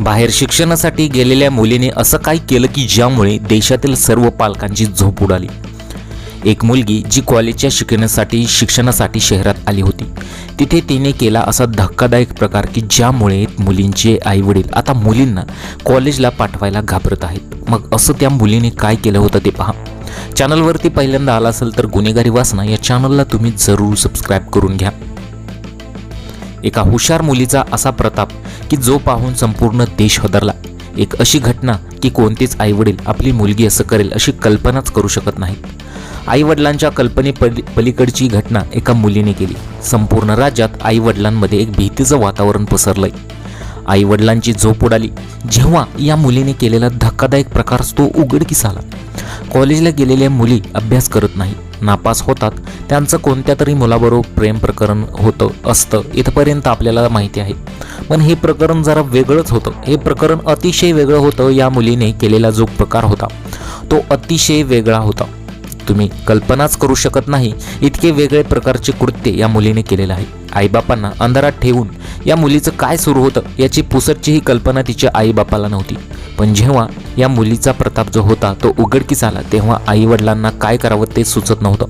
बाहेर शिक्षणासाठी गेलेल्या मुलीने असं काय केलं की ज्यामुळे देशातील सर्व पालकांची झोप उडाली. एक मुलगी जी कॉलेजच्या शिकण्यासाठी शिक्षणासाठी शहरात आली होती. तिथे तिने केला असा धक्कादायक प्रकार की ज्यामुळे मुलींचे आईवडील आता मुलींना कॉलेजला पाठवायला घाबरत आहेत. मग असं त्या मुलीने काय केलं होतं ते पहा. चॅनलवरती पहिल्यांदा आला असेल तर गुन्हेगारी वासना या चॅनलला तुम्ही जरूर सबस्क्राईब करून घ्या. एका हुशार मुलीचा असा प्रताप की जो पाहून संपूर्ण देश हदरला. एक अशी घटना की कोणतेच आईवडील आपली मुलगी असं करेल अशी कल्पनाच करू शकत नाहीत. आईवडिलांच्या कल्पने पली पलीकडची घटना एका मुलीने केली. संपूर्ण राज्यात आईवडिलांमध्ये एक भीतीचं वातावरण पसरलंय. आईवडिलांची झोप उडाली. जेव्हा या मुलीने केलेला धक्कादायक प्रकार तो उघडकीस आला. कॉलेजला गेलेल्या मुली अभ्यास करत नाही नापास होतात. त्यांचं कोणत्या तरी मुलाबरोबर प्रेम प्रकरण होतं असतं इथपर्यंत आपल्याला माहिती आहे. पण हे प्रकरण जरा वेगळंच होतं. हे प्रकरण अतिशय वेगळं होतं या मुलीने केलेला जो प्रकार होता. तो अतिशय वेगळा होता. तुम्ही कल्पनाच करू शकत नाही इतके वेगळे प्रकारचे कृत्य या मुलीने केलेलं आहे. आईबापांना अंधारात ठेवून या मुलीचं काय सुरू होतं याची पुसटचीही कल्पना तिच्या आईबापाला नव्हती. पण जेव्हा या मुलीचा प्रताप जो होता तो उघडकीस आला तेव्हा आईवडिलांना काय करावं ते सुचत नव्हतं.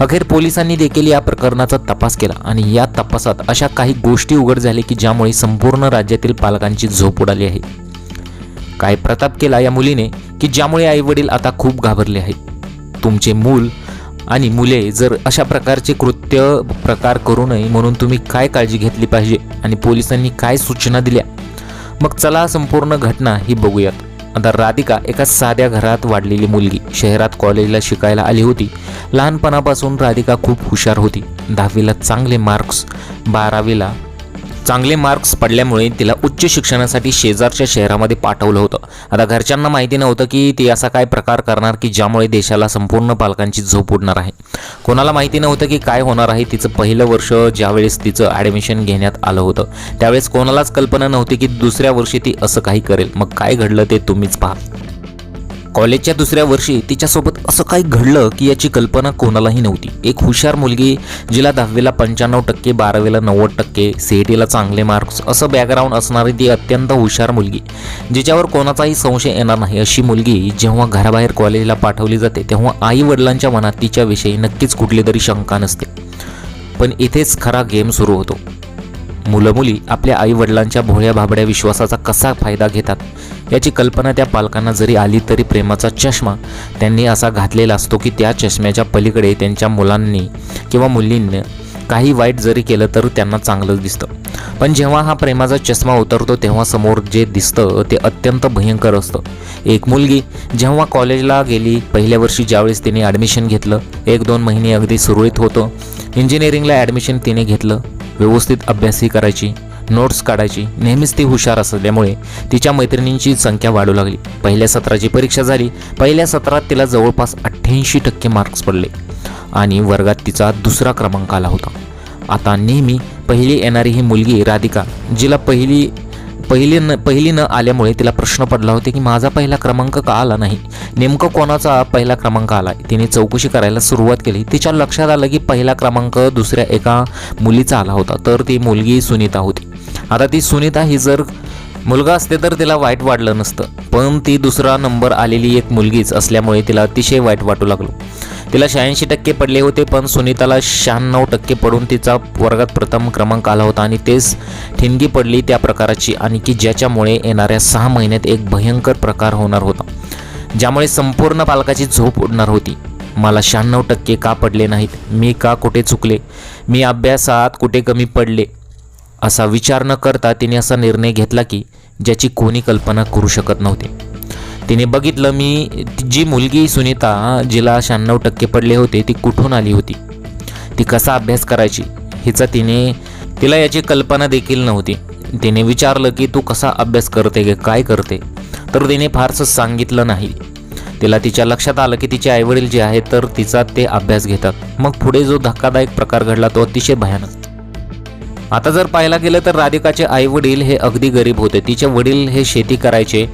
अखेर पोलिसांनी देखील या प्रकरणाचा तपास केला आणि या तपासात अशा काही गोष्टी उघड झाल्या की ज्यामुळे संपूर्ण राज्यातील पालकांची झोप उडाली आहे. काय प्रताप केला या मुलीने की ज्यामुळे आईवडील आता खूप घाबरले आहेत? तुमचे मूल आणि मुले जर अशा प्रकारचे कृत्य प्रकार करू नये म्हणून तुम्ही काय काळजी घेतली पाहिजे आणि पोलिसांनी काय सूचना दिल्या? मग चला संपूर्ण घटना ही बघूयात. आता राधिका एका साध्या घरात वाढलेली मुलगी शहरात कॉलेजला शिकायला आली होती. लहानपणापासून राधिका खूप हुशार होती. दहावीला चांगले मार्क्स बारावीला चांगले मार्क्स पडल्यामुळे तिला उच्च शिक्षणासाठी शेजारच्या शहरामध्ये पाठवलं होतं. आता घरच्यांना माहिती नव्हतं की ती असा काय प्रकार करणार की ज्यामुळे देशाला संपूर्ण पालकांची झोप उडणार आहे. कोणाला माहिती नव्हतं की काय होणार आहे तिचं पहिलं वर्ष ज्यावेळेस तिचं ॲडमिशन घेण्यात आलं होतं. त्यावेळेस कोणालाच कल्पना नव्हती की दुसऱ्या वर्षी ती असं काही करेल. मग काय घडलं ते तुम्हीच पहा. कॉलेजच्या दुसऱ्या वर्षी तिच्यासोबत असं काही घडलं की याची कल्पना कोणालाही नव्हती. एक हुशार मुलगी जिला दहावीला पंच्याण्णव टक्के बारावीला नव्वद टक्के सी टीला चांगले मार्क्स असं बॅकग्राऊंड असणारी ती अत्यंत हुशार मुलगी जिच्यावर कोणाचाही संशय येणार नाही. अशी मुलगी जेव्हा घराबाहेर कॉलेजला पाठवली जाते तेव्हा आई वडिलांच्या मनात तिच्याविषयी नक्कीच कुठली तरी शंका नसते. पण इथेच खरा गेम सुरू होतो. मुलं मुली आपल्या आई वडिलांच्या भोळ्या भाबड्या विश्वासाचा कसा फायदा घेतात याची कल्पना त्या पालकांना जरी आली तरी प्रेमाचा चष्मा त्यांनी असा घातलेला असतो की त्या चष्म्याच्या पलीकडे त्यांच्या मुलांनी किंवा मुलींनी काही वाईट जरी केलं तर त्यांना चांगलंच दिसतं. पण जेव्हा हा प्रेमाचा चष्मा उतरतो तेव्हा समोर जे दिसतं ते अत्यंत भयंकर असतं. एक मुलगी जेव्हा कॉलेजला गेली पहिल्या वर्षी ज्यावेळेस तिने ॲडमिशन घेतलं एक दोन महिने अगदी सुरळीत होतं इंजिनिअरिंगला ॲडमिशन तिने घेतलं व्यवस्थित अभ्यासही करायची नोट्स काढायची नेहमीच ती हुशार असल्यामुळे तिच्या मैत्रिणींची संख्या वाढू लागली. पहिल्या सत्राची परीक्षा झाली. पहिल्या सत्रात तिला जवळपास अठ्ठ्याऐंशी टक्के मार्क्स पडले आणि वर्गात तिचा दुसरा क्रमांक आला होता. आता नेहमी पहिली येणारी ही मुलगी राधिका जिला पहिली पहिली न पहिली न आल्यामुळे तिला प्रश्न पडला होता की माझा पहिला क्रमांक का आला नाही? नेमकं कोणाचा पहिला क्रमांक आला? तिने चौकशी करायला सुरुवात केली. तिच्या लक्षात आलं की पहिला क्रमांक दुसऱ्या एका मुलीचा आला होता. तर ती मुलगी सुनीता होती. आता ती सुनीता ही जर मुलगा असते तर तिला वाईट वाटलं नसतं. पण ती दुसरा नंबर आलेली एक मुलगीच असल्यामुळे तिला अतिशय वाईट वाटू लागलो. तिला शहाऐंशी टक्के पडले होते पण सुनीताला शहाण्णव टक्के पडून तिचा वर्गात प्रथम क्रमांक आला होता आणि तेच ठिणगी पडली त्या प्रकाराची आणि की ज्याच्यामुळे येणाऱ्या सहा महिन्यात एक भयंकर प्रकार होणार होता ज्यामुळे संपूर्ण पालकाची झोप उडणार होती. मला शहाण्णव टक्के का पडले नाहीत? मी का कुठे चुकले? मी अभ्यासात कुठे कमी पडले? असा विचार न करता तिने असा निर्णय घेतला की ज्याची कोणी कल्पना करू शकत नव्हती. तिने बघितलं मी जी मुलगी सुनीता जिला शहाण्णव टक्के पडले होते ती कुठून आली होती? ती कसा अभ्यास करायची? हिचा तिने तिला याची कल्पना देखील नव्हती. तिने विचारलं की तू कसा अभ्यास करते काय करते? तर तिने फारसं सांगितलं नाही. तिला तिच्या लक्षात आलं की तिचे आईवडील जे आहेत तर तिचा ते अभ्यास घेतात. मग पुढे जो धक्कादायक प्रकार घडला तो अतिशय भयानक. आता जर पाहायला गेलं तर राधिकाचे आई वडील हे अगदी गरीब होते. तिचे वडील हे शेती करायचे.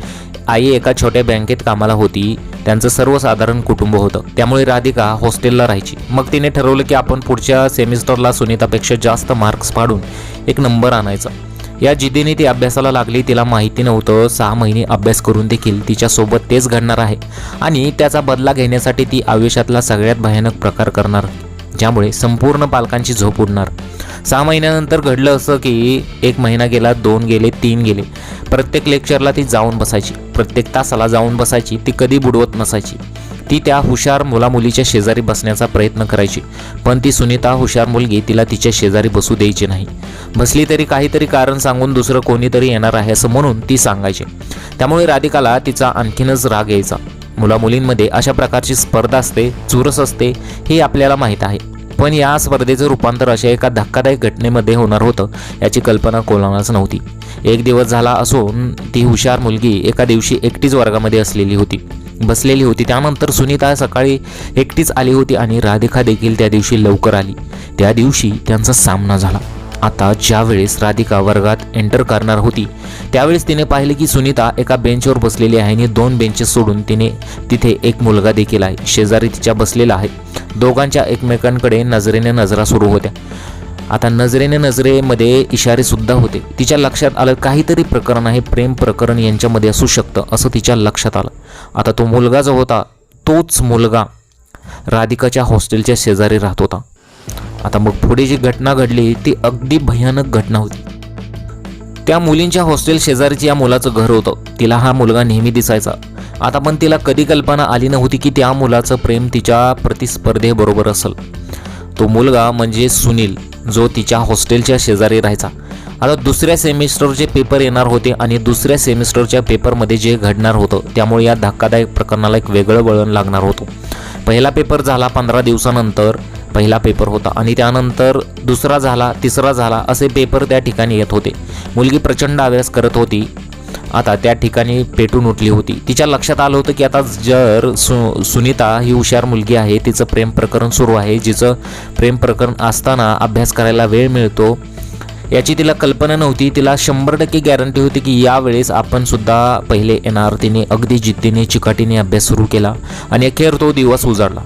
आई एका छोट्या बँकेत कामाला होती. त्यांचं सर्वसाधारण कुटुंब होतं. त्यामुळे राधिका हॉस्टेलला राहायची. मग तिने ठरवलं की आपण पुढच्या सेमिस्टरला सुनीतापेक्षा जास्त मार्क्स पाडून एक नंबर आणायचा. या जिद्दीने ती अभ्यासाला लागली. तिला माहिती नव्हतं. सहा महिने अभ्यास करून देखील तिच्यासोबत तेच घडणार आहे. आणि त्याचा बदला घेण्यासाठी ती आयुष्यातला सगळ्यात भयानक प्रकार करणार. ज्यामुळे संपूर्ण पालकांची झोप उडणार. सहा महिन्यानंतर घडलं असं की एक महिना गेला दोन गेले तीन गेले. प्रत्येक लेक्चरला ती जाऊन बसायची. प्रत्येक तासाला जाऊन बसायची. ती कधी बुडवत नसायची. ती त्या हुशार मुलामुलीच्या शेजारी बसण्याचा प्रयत्न करायची. पण ती सुनीता हुशार मुलगी तिला तिच्या शेजारी बसू द्यायची नाही. बसली तरी काहीतरी कारण सांगून दुसरं कोणीतरी येणार आहे असं म्हणून ती सांगायची. त्यामुळे राधिकाला तिचा आणखीनच राग यायचा. मुलामुलींमध्ये अशा प्रकारची स्पर्धा असते चुरस असते हे आपल्याला माहीत आहे. पण या स्पर्धेचं रूपांतर अशा एका धक्कादायक घटनेमध्ये होणार होतं याची कल्पना कोणालाच नव्हती. एक दिवस झाला असून ती हुशार मुलगी एका दिवशी एकटीच वर्गामध्ये असलेली होती. बसलेली होती. त्यानंतर सुनीता सकाळी एकटीच आली होती आणि राधिका देखील त्या दिवशी लवकर आली. त्या दिवशी त्यांचा सामना झाला. आता ज्यावेळेस राधिका वर्गात एंटर करणार होती त्यावेळेस तिने पाहिले की सुनीता एका बेंचवर बसलेली आहे आणि दोन बेंचेस सोडून तिने तिथे एक मुलगा देखील आहे. शेजारी तिच्या बसलेला आहे. दोघांच्या एकमेकांकडे नजरेने नजरा सुरू होत्या. आता नजरेने नजरेमध्ये इशारेसुद्धा होते. तिच्या लक्षात आलं काहीतरी प्रकरण आहे प्रेम प्रकरण यांच्यामध्ये असू शकतं असं तिच्या लक्षात आलं. आता तो मुलगा जो होता तोच मुलगा राधिकाच्या हॉस्टेलच्या शेजारी राहत होता. आता मग पुढे जी घटना घडली ती अगदी भयानक घटना होती. त्या मुलींच्या हॉस्टेल शेजारीच या मुलाचं घर होतं. तिला हा मुलगा नेहमी दिसायचा. आता पण तिला कधी कल्पना आली नव्हती की त्या मुलाचं प्रेम तिच्या प्रतिस्पर्धेबरोबर असेल. तो मुलगा म्हणजे सुनील जो तिच्या हॉस्टेलच्या शेजारी राहायचा. आता दुसऱ्या सेमिस्टरचे पेपर येणार होते आणि दुसऱ्या सेमिस्टरच्या पेपरमध्ये जे घडणार होतं त्यामुळे या धक्कादायक प्रकरणाला एक वेगळं वळण लागणार होतं. पहिला पेपर झाला पंधरा दिवसानंतर पहिला पेपर होता आणि त्यानंतर दुसरा झाला तिसरा झाला असे पेपर त्या ठिकाणी येत होते. मुलगी प्रचंड अभ्यास करत होती. आता त्या ठिकाणी पेटून उठली होती. तिच्या लक्षात आलं होतं की आता जर सु सुनीता ही हुशार मुलगी आहे तिचं प्रेम प्रकरण सुरू आहे जिचं प्रेम प्रकरण असताना अभ्यास करायला वेळ मिळतो याची तिला कल्पना नव्हती. तिला शंभर टक्के गॅरंटी होती की यावेळेस आपण सुद्धा पहिले येणार तिने अगदी जिद्दीने चिकाटीने अभ्यास सुरू केला आणि अखेर तो दिवस उजाडला.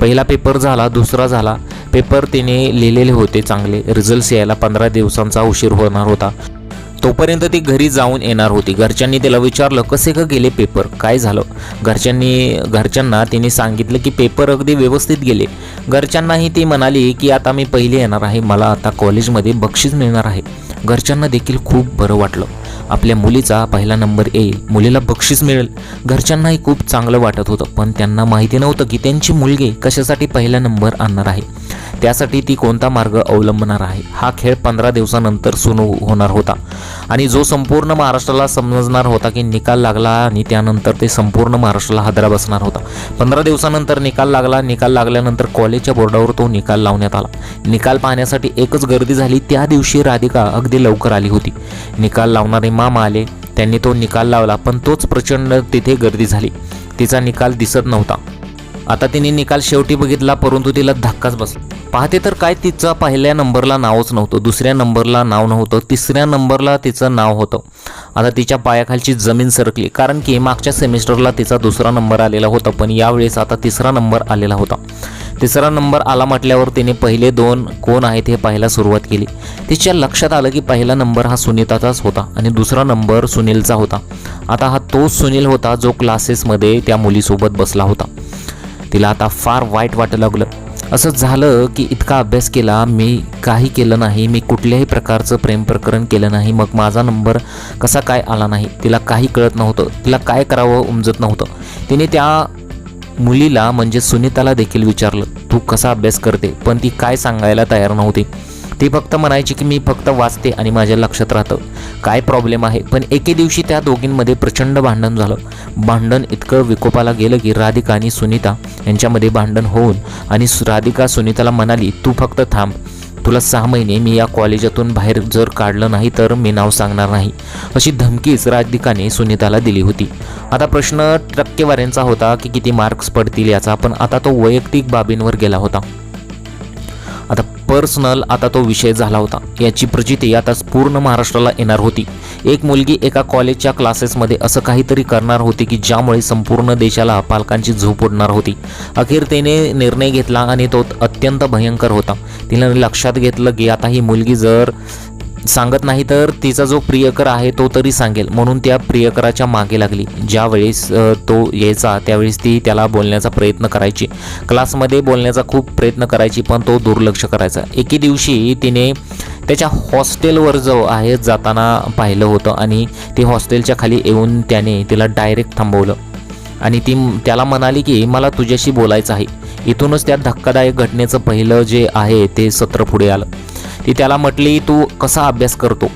पहिला पेपर झाला दुसरा झाला. पेपर तिने लिहिलेले होते चांगले. रिझल्ट्स यायला पंधरा दिवसांचा उशीर होणार होता. तोपर्यंत ती घरी जाऊन येणार होती. घरच्यांनी तिला विचारलं कसे का गेले पेपर? काय झालं? घरच्यांनी घरच्यांना तिने सांगितलं की पेपर अगदी व्यवस्थित गेले. घरच्यांनाही ती म्हणाली की आता मी पहिले येणार आहे. मला आता कॉलेजमध्ये बक्षीस मिळणार आहे. घरच्यांना देखील खूप बरं वाटलं. आपल्या मुलीचा पहिला नंबर येईल मुलीला बक्षीस मिळेल. घरच्यांनाही खूप चांगलं वाटत होतं पण त्यांना माहिती नव्हतं की त्यांची मुलगी कशासाठी पहिला नंबर आणणार आहे. त्यासाठी ती कोणता मार्ग अवलंबणार आहे? हा खेळ पंधरा दिवसानंतर सुरू होणार होता. आणि जो संपूर्ण महाराष्ट्राला समजणार होता की निकाल लागला आणि त्यानंतर ते संपूर्ण महाराष्ट्राला हादरा बसणार होता. पंधरा दिवसानंतर निकाल लागला निकाल लागल्यानंतर कॉलेजच्या बोर्डावर तो निकाल लावण्यात आला. निकाल पाहण्यासाठी एकच गर्दी झाली त्या दिवशी राधिका अगदी लवकर आली होती. निकाल लावणारे मामा आले त्यांनी तो निकाल लावला पण तोच प्रचंड तिथे गर्दी झाली. तिचा निकाल दिसत नव्हता. आता तिने निकाल शेवटी बघितला परंतु तिला धक्काच बसला. पाहते तर काय तिचं पहिल्या नंबरला नावच नव्हतं दुसऱ्या नंबरला नाव नव्हतं तिसऱ्या नंबरला तिचं नाव होतं. आता तिच्या पायाखालची जमीन सरकली कारण की मागच्या सेमिस्टरला तिचा दुसरा नंबर आलेला होता पण यावेळेस आता तिसरा नंबर आलेला होता. तिसरा नंबर आला म्हटल्यावर तिने पहिले दोन कोण आहेत हे पाहायला सुरुवात केली. तिच्या लक्षात आलं की पहिला नंबर हा सुनीताचाच होता आणि दुसरा नंबर सुनीलचा होता. आता हा तोच सुनील होता जो क्लासेसमध्ये त्या मुलीसोबत बसला होता. तिला आता फार वाईट वाटू लागलं. असं झालं की इतका अभ्यास केला मी काही केलं नाही मी कुठल्याही प्रकारचं प्रेम प्रकरण केलं नाही मग माझा नंबर कसा काय आला नाही तिला काही कळत नव्हतं तिला काय करावं उमजत नव्हतं. तिने त्या मुलीला म्हणजे सुनीताला देखील विचारलं तू कसा अभ्यास करते? पण ती काय सांगायला तयार नव्हती. ती फक्त म्हणायची की मी फक्त वाचते आणि माझ्या लक्षात राहतं. काय प्रॉब्लेम आहे? पण एके दिवशी त्या दोघींमध्ये प्रचंड भांडण झालं. भांडण इतकं विकोपाला गेलं की राधिका आणि सुनीता यांच्यामध्ये भांडण होऊन आणि राधिका सुनीताला म्हणाली तू फक्त थांब. तुला सहा महिने मी या कॉलेजातून बाहेर जर काढलं नाही तर मी नाव सांगणार नाही. अशी धमकीच राधिकाने सुनीताला दिली होती. आता प्रश्न टक्केवाऱ्यांचा होता की किती मार्क्स पडतील याचा पण आता तो वैयक्तिक बाबींवर गेला होता. आता पर्सनल आता तो विषय झाला होता. याची प्रचिती आता पूर्ण महाराष्ट्राला येणार होती. एक मुलगी एका कॉलेजच्या क्लासेसमध्ये असं काहीतरी करणार होती की ज्यामुळे संपूर्ण देशाला पालकांची झोप उडणार होती. अखेर तिने निर्णय घेतला आणि तो अत्यंत भयंकर होता. तिने लक्षात घेतलं की आता ही मुलगी जर सांगत नाही तर तिचा जो प्रियकर आहे तो तरी सांगेल. म्हणून त्या प्रियकराच्या मागे लागली. ज्यावेळेस तो यायचा त्यावेळेस ती त्याला बोलण्याचा प्रयत्न करायची. क्लासमध्ये बोलण्याचा खूप प्रयत्न करायची पण तो दुर्लक्ष करायचा. एके दिवशी तिने त्याच्या हॉस्टेलवर जो आहे जाताना पाहिलं होतं आणि ते हॉस्टेलच्या खाली येऊन त्याने तिला डायरेक्ट थांबवलं. आणि ती त्याला म्हणाली की मला तुझ्याशी बोलायचं आहे. इथूनच त्या धक्कादायक घटनेचं पहिलं जे आहे ते सत्र पुढे आलं. ती त्याला म्हटली तू कसा अभ्यास करतो?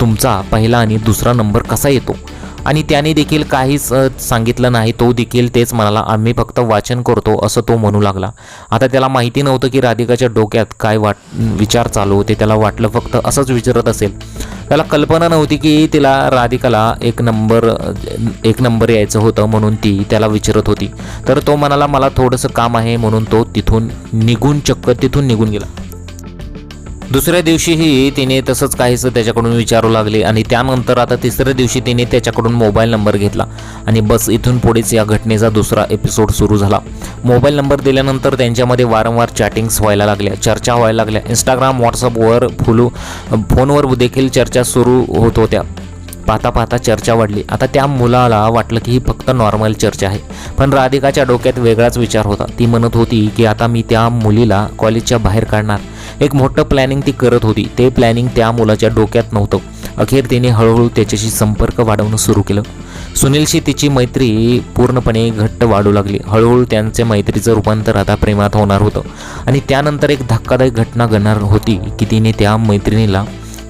तुमचा पहिला आणि दुसरा नंबर कसा येतो? आणि त्याने देखील काहीच सांगितलं नाही. तो देखील तेच म्हणाला आम्ही फक्त वाचन करतो असं तो म्हणू लागला. आता त्याला माहिती नव्हतं की राधिकाच्या डोक्यात काय वाट विचार चालू होते. त्याला वाटलं फक्त असंच विचारत असेल. त्याला कल्पना नव्हती की तिला राधिकाला एक नंबर एक नंबर यायचं होतं म्हणून ती त्याला विचारत होती. तर तो म्हणाला मला थोडंसं काम आहे म्हणून तो तिथून निघून चक्क तिथून निघून गेला. दुसऱ्या दिवशीही तिने तसंच काहीसं त्याच्याकडून विचारू लागले आणि त्यानंतर आता तिसऱ्या दिवशी तिने त्याच्याकडून मोबाईल नंबर घेतला आणि बस इथून पुढेच या घटनेचा दुसरा एपिसोड सुरू झाला. मोबाईल नंबर दिल्यानंतर त्यांच्यामध्ये वारंवार चॅटिंग्स व्हायला लागल्या चर्चा व्हायला लागल्या. इंस्टाग्राम व्हॉट्सअपवर फुलू फोनवर देखील चर्चा सुरू होत होत्या. पाहता पाहता चर्चा वाढली. आता त्या मुलाला वाटलं की ही फक्त नॉर्मल चर्चा आहे. पण राधिकाच्या डोक्यात वेगळाच विचार होता. ती म्हणत होती की आता मी त्या मुलीला कॉलेजच्या बाहेर काढणार. एक मोठं प्लॅनिंग ती करत होती. ते प्लॅनिंग त्या मुलाच्या डोक्यात नव्हतं. अखेर तिने हळूहळू त्याच्याशी संपर्क वाढवणं सुरू केलं. सुनीलशी तिची मैत्री पूर्णपणे घट्ट वाढू लागली. हळूहळू त्यांचे मैत्रीचं रूपांतर आता प्रेमात होणार होतं. आणि त्यानंतर एक धक्कादायक घटना घडणार होती की तिने त्या मैत्रिणीला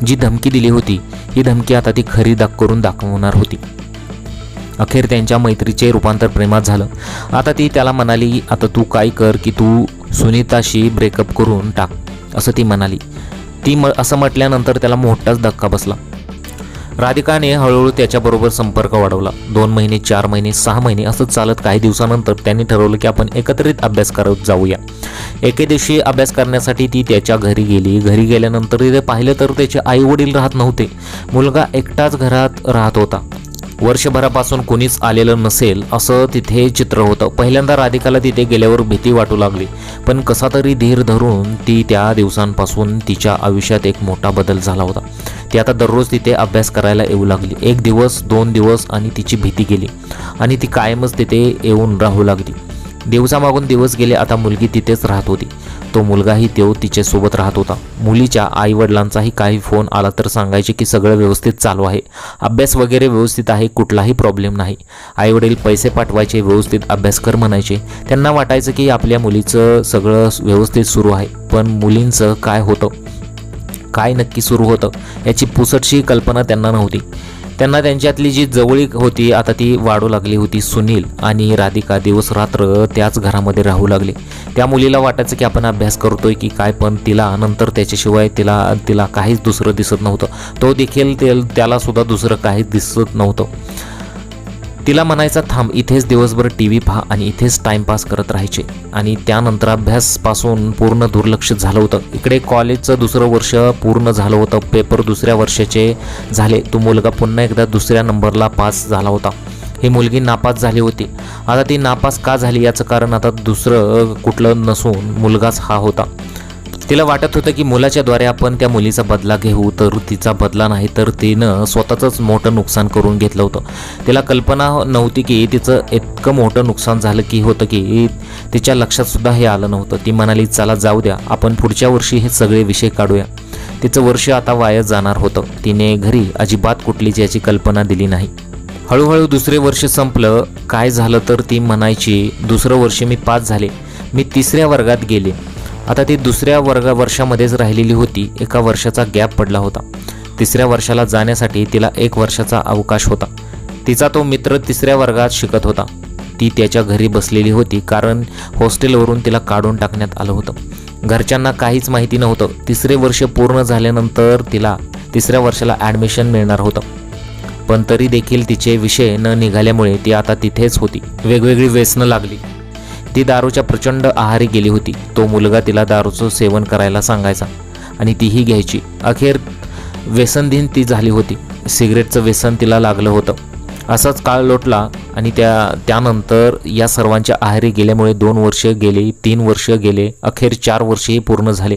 जी धमकी दिली होती ही धमकी आता ती खरी दाख करून दाखवणार होती. अखेर त्यांच्या मैत्रीचे रूपांतर प्रेमात झालं. आता ती त्याला म्हणाली आता तू काय कर की तू सुनीताशी ब्रेकअप करून टाक. असं ती म्हणाली. ती म असं म्हटल्यानंतर त्याला मोठाच धक्का बसला. राधिकाने हळूहळू त्याच्याबरोबर संपर्क वाढवला. दोन महिने चार महिने सहा महिने असं चालत काही दिवसानंतर त्यांनी ठरवलं की आपण एकत्रित अभ्यास करत जाऊया. एके दिवशी अभ्यास करण्यासाठी ती त्याच्या घरी गेली. घरी गेल्यानंतर तिथे पाहिलं तर त्याचे आई वडील राहत नव्हते. मुलगा एकटाच घरात राहत होता. वर्षभरापासून कोणीच आलेलं नसेल असं तिथे चित्र होतं. पहिल्यांदा राधिकाला तिथे गेल्यावर भीती वाटू लागली. पण कसा तरी धीर धरून ती त्या दिवसांपासून तिच्या आयुष्यात एक मोठा बदल झाला होता. ती आता दररोज तिथे अभ्यास करायला येऊ लागली. एक दिवस दोन दिवस आणि तिची भीती गेली. आणि ती कायमच तिथे येऊन राहू लागली. दिवसामागून दिवस गेले आता मुलगी तिथेच राहत होती. तो मुलगाही तो तिच्यासोबत राहत होता. मुलीच्या आईवडिलांचाही काही फोन आला तर सांगायचे की सगळं व्यवस्थित चालू आहे. अभ्यास वगैरे व्यवस्थित आहे कुठलाही प्रॉब्लेम नाही. आईवडील पैसे पाठवायचे व्यवस्थित अभ्यास कर म्हणायचे. त्यांना वाटायचं की आपल्या मुलीचं सगळं व्यवस्थित सुरू आहे पण मुलींचं काय होतं? काय नक्की सुरू होतं? याची पुसटशी कल्पना त्यांना नव्हती. त्यांना त्यांच्यातली जी जवळीक होती आता ती वाढू लागली होती सुनील आणि राधिका दिवस रात्र त्याच घरामध्ये राहू लागले. त्या मुलीला वाटायचं की आपण अभ्यास करतोय की काय पण तिला नंतर त्याच्याशिवाय तिला तिला काहीच दुसरं दिसत नव्हतं. तो देखील ते- त्याला सुद्धा दुसरं काहीच दिसत नव्हतं. तिला म्हणायचा थांब इथेच दिवसभर टी व्ही पहा आणि इथेच टाइमपास करत राहायचे. आणि त्यानंतर अभ्यासपासून पूर्ण दुर्लक्ष झालं होतं. इकडे कॉलेजचं दुसरं वर्ष पूर्ण झालं होतं. पेपर दुसऱ्या वर्षाचे झाले. तो मुलगा पुन्हा एकदा दुसऱ्या नंबरला पास झाला होता. ही मुलगी नापास झाली होती. आता ती नापास का झाली याचं कारण आता दुसरं कुठलं नसून मुलगाच हा होता. तिला वाटत होतं की मुलाच्याद्वारे आपण त्या मुलीचा बदला घेऊ तर तिचा बदला नाही तर तिनं स्वतःचंच मोठं नुकसान करून घेतलं होतं. तिला कल्पना नव्हती की तिचं इतकं मोठं नुकसान झालं की होतं की तिच्या लक्षातसुद्धा हे आलं नव्हतं. ती म्हणाली चला जाऊ द्या आपण पुढच्या वर्षी हे सगळे विषय काढूया. तिचं वर्ष आता वाया जाणार होतं. तिने घरी अजिबात कुठलीच याची कल्पना दिली नाही. हळूहळू दुसरे वर्ष संपलं. काय झालं तर ती म्हणायची दुसरं वर्ष मी पास झाले. मी तिसऱ्या वर्गात गेले. आता ती दुसऱ्या वर्ग वर्षामध्येच राहिलेली होती. एका वर्षाचा गॅप पडला होता. तिसऱ्या वर्षाला जाण्यासाठी तिला एक वर्षाचा अवकाश होता. तिचा तो मित्र तिसऱ्या वर्गात शिकत होता. ती त्याच्या घरी बसलेली होती कारण हॉस्टेलवरून तिला काढून टाकण्यात आलं होतं. घरच्यांना काहीच माहिती नव्हतं. तिसरे वर्ष पूर्ण झाल्यानंतर तिला तिसऱ्या वर्षाला ॲडमिशन मिळणार होतं. पण तरी देखील तिचे विषय न निघाल्यामुळे ती आता तिथेच होती. वेगवेगळी व्यसनं लागली. ती दारूच्या प्रचंड आहारी गेली होती. तो मुलगा तिला दारूचं सेवन करायला सांगायचा आणि तीही घ्यायची. अखेर व्यसनधीन ती झाली होती. सिगरेटचं व्यसन तिला लागलं होतं. असाच काळ लोटला आणि त्या त्यानंतर या सर्वांच्या आहारी गेल्यामुळे दोन वर्ष गेले तीन वर्ष गेले अखेर चार वर्षही पूर्ण झाले.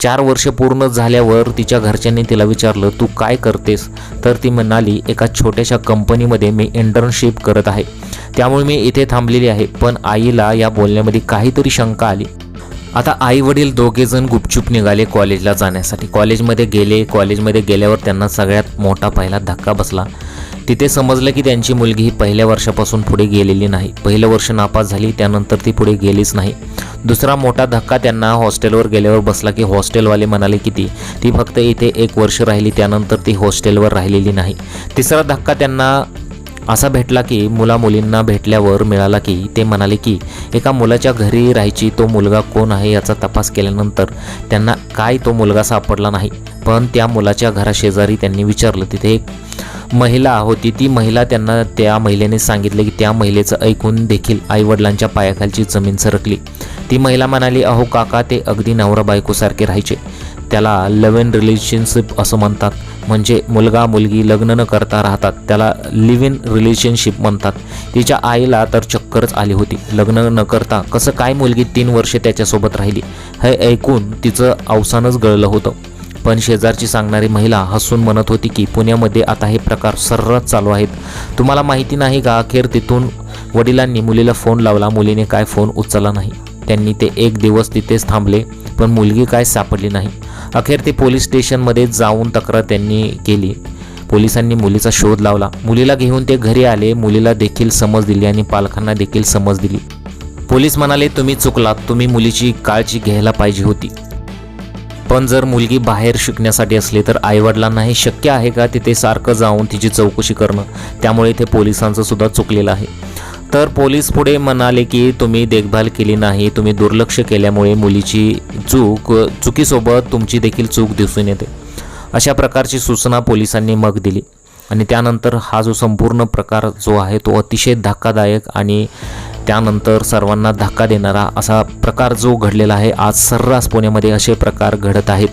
चार वर्ष पूर्ण झाल्यावर तिच्या घरच्यांनी तिला विचारलं तू काय करतेस? तर ती म्हणाली एका छोट्याशा कंपनीमध्ये मी इंटर्नशिप करत आहे. त्यामुळे मी इथे थांबलेली आहे. पण आईला या बोलण्यामध्ये काहीतरी शंका आली. आता आई वडील दोघेजण गुपचूप निघाले कॉलेजला जाण्यासाठी. कॉलेजमध्ये गेले. कॉलेजमध्ये गेल्यावर त्यांना सगळ्यात मोठा पहिला धक्का बसला. तिथे समजलं की त्यांची मुलगी ही पहिल्या वर्षापासून पुढे गेलेली नाही. पहिलं वर्ष नापास झाली त्यानंतर ती पुढे गेलीच नाही. दुसरा मोठा धक्का त्यांना हॉस्टेलवर गेल्यावर बसला की हॉस्टेलवाले म्हणाले की ती ती फक्त इथे एक वर्ष राहिली त्यानंतर ती हॉस्टेलवर राहिलेली नाही. तिसरा धक्का त्यांना असा भेटला की मुला मुलींना भेटल्यावर मिळाला की ते म्हणाले की एका मुलाच्या घरी राहायची तो मुलगा कोण आहे याचा तपास केल्यानंतर त्यांना काय तो मुलगा सापडला नाही. पण त्या मुलाच्या घराशेजारी त्यांनी विचारलं. तिथे एक महिला होती. ती महिला त्यांना त्या महिलेने सांगितले की त्या महिलेचं ऐकून देखील आईवडिलांच्या पायाखालची जमीन सरकली. ती महिला म्हणाली अहो काका ते अगदी नवरा बायकोसारखे राहायचे. त्याला लव्ह अँड रिलेशनशिप असं म्हणतात. म्हणजे मुलगा मुलगी लग्न न करता राहतात. त्याला लिव्ह इन रिलेशनशिप म्हणतात. तिच्या आईला तर चक्करच आली होती. लग्न न करता कसं काय मुलगी तीन वर्षे त्याच्यासोबत राहिली? हे ऐकून तिचं अवसानच गळलं होतं. पण शेजारची सांगणारी महिला हसून म्हणत होती की पुण्यामध्ये आता हे प्रकार सर्रास चालू आहेत. तुम्हाला माहिती नाही का अखेर तिथून वडिलांनी मुलीला फोन लावला? मुलीने काय फोन उचलला नाही. त्यांनी ते एक दिवस तिथेच थांबले पण मुलगी काय सापडली नाही. अखेर ते पोलीस स्टेशनमध्ये जाऊन तक्रार त्यांनी केली. पोलिसांनी मुलीचा शोध लावला. मुलीला घेऊन ते घरी आले. मुलीला देखील समज दिली आणि पालकांना देखील समज दिली. पोलीस म्हणाले तुम्ही चुकलात. तुम्ही मुलीची काळजी घ्यायला पाहिजे होती. पण जर मुलगी बाहेर शिकण्यासाठी असली तर आईवडिलांना हे शक्य आहे का तिथे सारखं जाऊन तिची चौकशी करणं? त्यामुळे इथे पोलिसांचं सुद्धा चुकलेलं आहे. तर पोलीस पुढे म्हणाले की तुम्ही देखभाल केली नाही तुम्ही दुर्लक्ष केल्यामुळे मुलीची चूक चुकीसोबत तुमची देखील चूक दिसून येते. अशा प्रकारची सूचना पोलिसांनी मग दिली. आणि त्यानंतर हा जो संपूर्ण प्रकार जो आहे तो अतिशय धक्कादायक आणि त्यानंतर सर्वांना धक्का देणारा असा प्रकार जो घडलेला आहे आज सर्रास पुण्यामध्ये असे प्रकार घडत आहेत.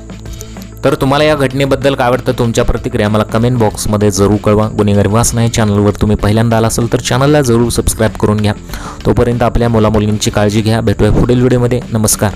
तर तुम्हाला या घटनेबद्दल काय वाटतं? तुमच्या प्रतिक्रिया मला कमेंट बॉक्समध्ये जरूर कळवा. गुन्हेगारी वास नाही चॅनलवर तुम्ही पहिल्यांदा आला असेल तर चॅनलला जरूर सबस्क्राईब करून घ्या. तोपर्यंत आपल्या मुलामुलींची काळजी घ्या. भेटूया पुढील व्हिडिओमध्ये नमस्कार.